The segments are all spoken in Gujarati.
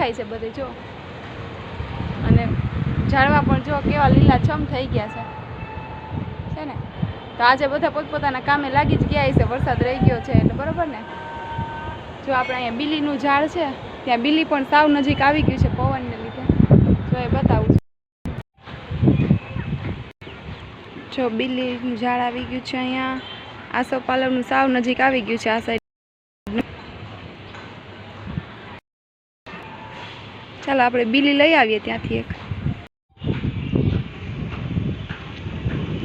દેખાય છે બધે, જો. અને ઝાડવા પણ જો કેવા લીલાછમ થઈ ગયા છે. છે ને? તો આજે બધા પોતપોતાના કામે લાગી જ ગયા છે વરસાદ રહી ગયો છે એટલે બરોબર ને? જો આપણે અહીંયા બિલીનું ઝાડ છે, ત્યાં બિલી પણ સાવ નજીક આવી ગયું છે પવનને લીધે. જો એ બતાવું જો બિલીનું ઝાડ આવી ગયું છે અહીંયા આસો આસોપાલવનું સાવ નજીક આવી ગયું છે આ સાઈડ ચાલો આપણે બિલી લઈ આવીએ ત્યાંથી એક.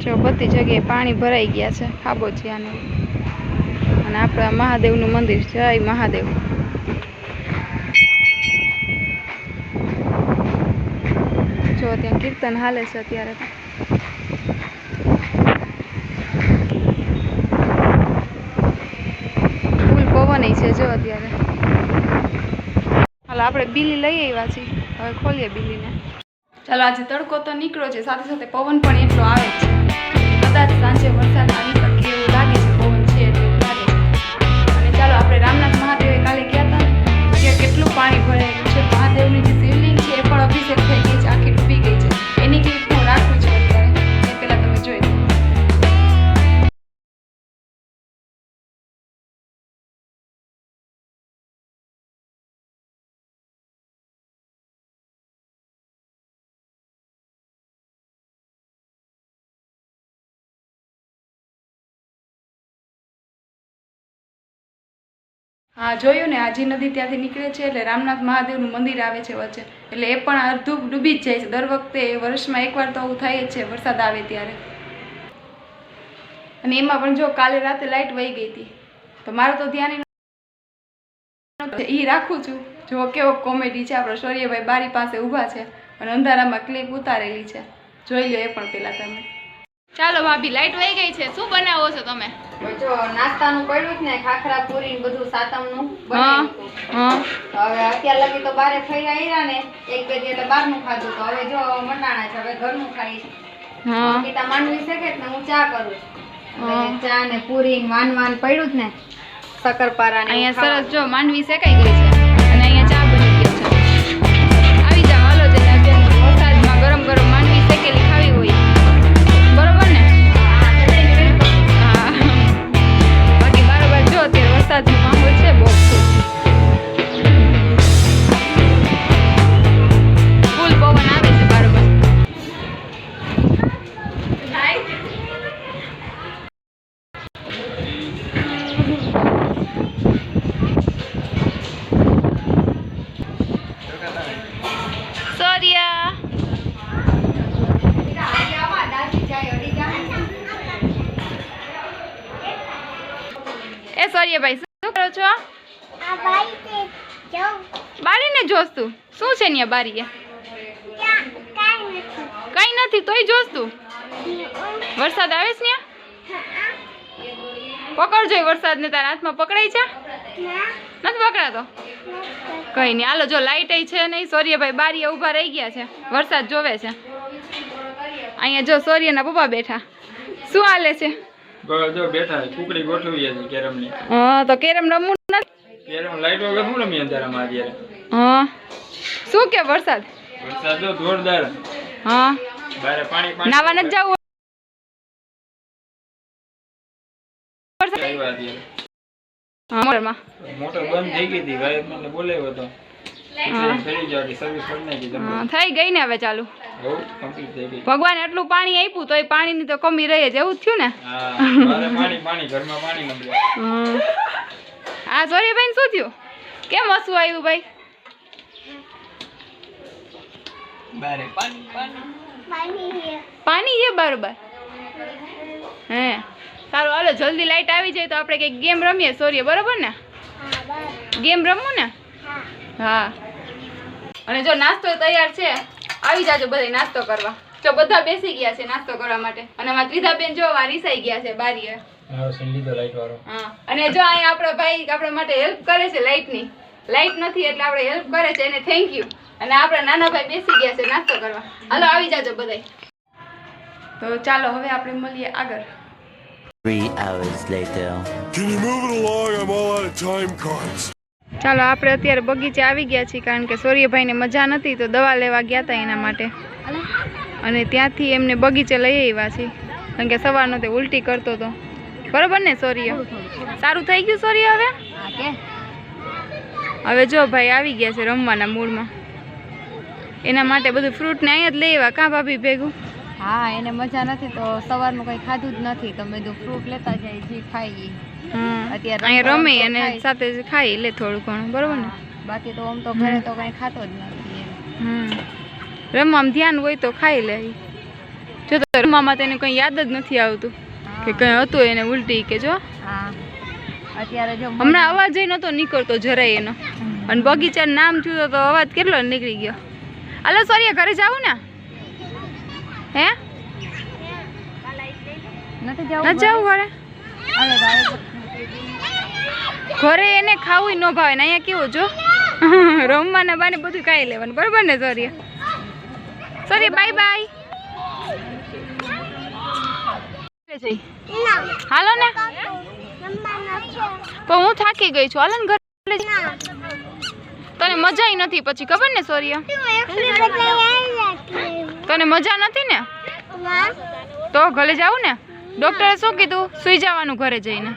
જો બધી જગ્યાએ પાણી ભરાઈ ગયા છે ખાબોચિયાને અને આપણા મહાદેવનું મંદિર જય મહાદેવ. જો ત્યાં કીર્તન હાલે છે અત્યારે ફૂલ પવન છે જો અત્યારે. આપણે બિલી લઈ આવ્યા છીએ. હવે ખોલીએ બિલીને. ચાલો, આજે તડકો તો નીકળ્યો છે, સાથે સાથે પવન પણ એટલો આવે છે. કદાચ સાંજે વરસાદ હા, જોયું ને, આજી નદી ત્યાંથી નીકળે છે એટલે રામનાથ મહાદેવનું મંદિર આવે છે વચ્ચે. એટલે એ પણ અડધું ડૂબી જ જાય છે. દર વખતે વર્ષમાં એકવાર તો આવું થાય જ છે, વરસાદ આવે ત્યારે. અને એમાં પણ જો કાલે રાતે લાઇટ વહી ગઈ હતી. તો મારો તો ધ્યાન એ રાખું છું. જો કેવો કોમેડી છે આપણો શૌર્યભાઈ બારી પાસે ઊભા છે અને અંધારામાં ક્લિપ ઉતારેલી છે. જોઈ લો એ પણ પેલા તમે. ચાલો ભાભી લાઇટ વહી ગઈ છે. શું બનાવો છો તમે? જો નાસ્તાનું પડ્યું જ ને ખાખરા પૂરી ને બધું સાતમનું બનાવ્યું તો હવે અત્યાર લગી તો બારે ખાઈ આવ્યા ને એક બે દી એટલે બહારનું ખાધું તો હવે જો મટાણા છે હવે ઘરનું ખાઈશ. હા. માનવી શકે ને હું ચા કરું છું. ચા ને પૂરી ને વાન વાન પડ્યું જ ને શક્કરપારા ને અહીંયા સરસ જો માંડવી શેકાઈ ગઈ છે. સોરિયાભાઈ શું કરો છો? બારીને જોશ તું. શું છે ને બારીએ? કઈ નથી. તોય જોશ તું. વરસાદ આવે છે ને પકડજો વરસાદ ને તારા હાથમાં પકડાય છે? નથી પકડાતો? કઈ નહીં. હાલો જો લાઈટ છે નહીં. સૂર્યભાઈ બારીએ ઊભા રહી ગયા છે. વરસાદ જોવે છે. અહીંયા જો સૂર્યના પપ્પા બેઠા. શું હાલે છે? જો બેઠા કુકડી ગોઠવી છે કેરમની. હા તો કેરમ રમવું નથી કેરમ લાઈટ વગર શું રમીએ અંધારામાં અત્યારે? હા. શું કે વરસાદ? વરસાદ જો જોરદાર. હા. બારે પાણી પાણી નાવા ન જવું મોટરમાં. મોટર બંધ થઈ ગઈ હતી ભાઈ મને બોલાવ્યો હતો થઈ ગઈ ને હવે ચાલુ. ભગવાન એટલું પાણી આપ્યું તો એ પાણીની તો કમી રહે જ એવું જ થયું ને? હા સોરી ભાઈ પાણી પાણી શું થયું? કેમ હસવું આવ્યું ભાઈ? પાણી પાણી. પાણી છે. બરોબર. હે. સારું હાલો જલ્દી લાઈટ આવી જાય તો આપણે કંઈક ગેમ રમીએ સોરીએ બરોબર ને? ગેમ રમવું ને? હા. અને જો નાસ્તો તૈયાર છે આવી જાજો બધા નાસ્તો કરવા. જો બધા બેસી ગયા છે નાસ્તો કરવા માટે. અને આમાં ત્રીધા બેન જો રીસાઈ ગયા છે બારીએ. હા સીન લીધો લાઈટ વાળો. હા. અને જો અહીંયા આપણા ભાઈ આપણા માટે હેલ્પ કરે છે લાઇટની લાઇટ નથી એટલે આપણે હેલ્પ કરે છે એને થેન્ક યુ અને આપણા નાના ભાઈ બેસી ગયા છે નાસ્તો કરવા. હાલો આવી જાજો બધાય. તો ચાલો હવે આપણે મળીએ આગળ. Three hours later. Can you move it along? I'm all out of time cards. ચાલો, આપણે અત્યારે બગીચે આવી ગયા છીએ કારણ કે સૂર્યભાઈને મજા નથી તો દવા લેવા ગયા હતા એના માટે. અને ત્યાંથી એમને બગીચે લઈ આવ્યા છીએ. કારણ કે સવારનો તે ઉલટી કરતો હતો બરોબર ને, સૂર્ય? સારું થઈ ગયું સૂર્ય હવે? હવે જો ભાઈ આવી ગયા છે રમવાના મૂડમાં એના માટે બધું ફ્રૂટને અહીંયા જ લઈ આવ્યા. કાં ભાભી ભેગું? હા એને મજા નથી તો સવારનું કંઈ ખાધું જ નથી. તો મેં કીધું ફ્રૂટ લેતા જાય જે ખાઈ અત્યારે રમે અને સાથે ખાઈ લે થોડું ઘણું બરોબર ને? બાકી તો આમ તો ઘરે તો કંઈ ખાતો જ નથી હમ. રમવામાં ધ્યાન હોય તો ખાઈ લે જો તો રમવામાં તેને કંઈ યાદ જ નથી આવતું કે કંઈ હતું એને ઉલટી કે જો. હા. અત્યારે જો હમણાં અવાજ જઈ નહોતો નીકળતો જરાય એનો. અને બગીચાનું નામ થયું તો- તો અવાજ કેટલો નીકળી ગયો. હાલો સોરી ઘરે જાવું ને? હે? નથી જવું ન જાવું ઘરે? એને ખાવું ન ભાવે. ને અહીંયા કેવું જો? રમવાના બાને બધું ખાઈ લેવાનું. બરોબર ને સોરી સોરી બાય બાય હાલો ને. પણ હું થાકી ગઈ છું. હાલો ને ઘરે તને મજા ય નથી પછી. ખબર ને સોરિયા? તને મજા નથી ને? તો ઘરે જાવું ને? ડોક્ટરે શું કીધું? સુઈ જવાનું ઘરે જઈને.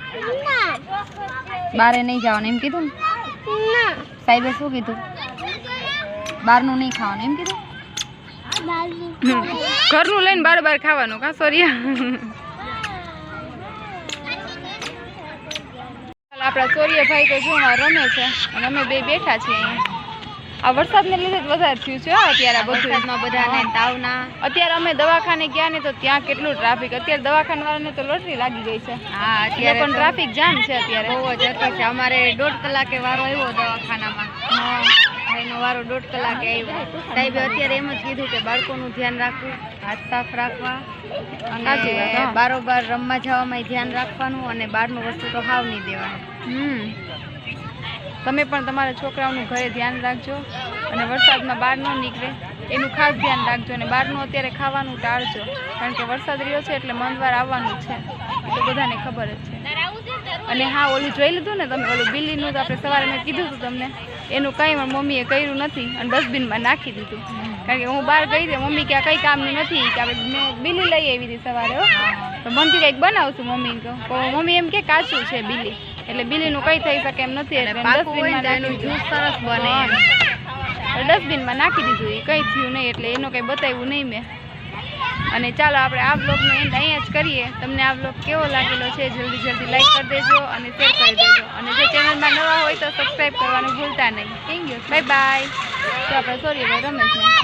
બારે નહીં જવાનું એમ કીધું ને? સાહેબે શું કીધું? બહારનું નહીં ખાવાનું એમ કીધું. ઘરનું લઈને બાર બાર ખાવાનું કા સોરિયા આપણા સોરિયાભાઈ તો જોવા રમે છે અને અમે બે બેઠા છીએ અહીંયા. આ વરસાદને લીધે વધારે થયું છે અત્યારે બધું. બધાને તાવના. અત્યારે અમે દવાખાને ગયા ને તો ત્યાં કેટલું ટ્રાફિક અત્યારે દવાખાના વાળાને તો લોટરી લાગી ગઈ છે. હા અત્યારે પણ ટ્રાફિક જામ છે અત્યારે. બહુ જ અટક છે અમારે દોઢ કલાકે વારો આવ્યો દવાખાનામાં. એનો વારો દોઢ કલાકે આવ્યો. સાહેબે અત્યારે એમ જ કીધું કે બાળકોનું ધ્યાન રાખવું હાથ સાફ રાખવા અને. બારોબાર રમવા જવામાં ધ્યાન રાખવાનું અને બહારનું વસ્તુ તો હાવ નહીં દેવાનું. હમ. તમે પણ તમારા છોકરાઓનું ઘરે ધ્યાન રાખજો અને વરસાદમાં બહાર ન નીકળે. એનું ખાસ ધ્યાન રાખજો અને બહારનું અત્યારે ખાવાનું ટાળજો. કારણ કે વરસાદ રહ્યો છે એટલે મંદવાર આવવાનું છે. તો બધાને ખબર જ છે. અને હા, ઓલું જોઈ લીધું ને તમે, ઓલું બિલ્લીનું તો આપણે સવારે મેં કીધું હતું તમને, એનું કંઈ પણ મમ્મીએ કર્યું નથી અને ડસ્ટબિનમાં નાખી દીધું. કારણ કે હું બહાર ગઈ હતી, મમ્મી કે આ કંઈ કામનું નથી. કે આપણે મેં બિલ્લી લઈ આવી હતી સવારે તો મનથી કંઈક બનાવશું મમ્મીને તો મમ્મી એમ કે કાચું છે બિલ્લી એટલે બિલીનું કંઈ થઈ શકે એમ નથી એટલે ડસ્ટબિનમાં એનું જ્યુસ સરસ બને. ડસ્ટબિનમાં નાખી દીધું એ કંઈ થયું નહીં એટલે એનું કંઈ બતાવ્યું નહીં મેં. અને ચાલો આપણે આ બ્લોગનો એન્ડ અહીંયા જ કરીએ. તમને આ બ્લોગ કેવો લાગેલો છે જલ્દી જલ્દી લાઈક કરી દેજો અને શેર કરી દેજો. અને જે ચેનલમાં નવા હોય તો સબસ્ક્રાઈબ કરવાનું ભૂલતા નહીં. થેન્ક યુ બાય બાય તો આપણે સોરી ભાઈ રમેશ ને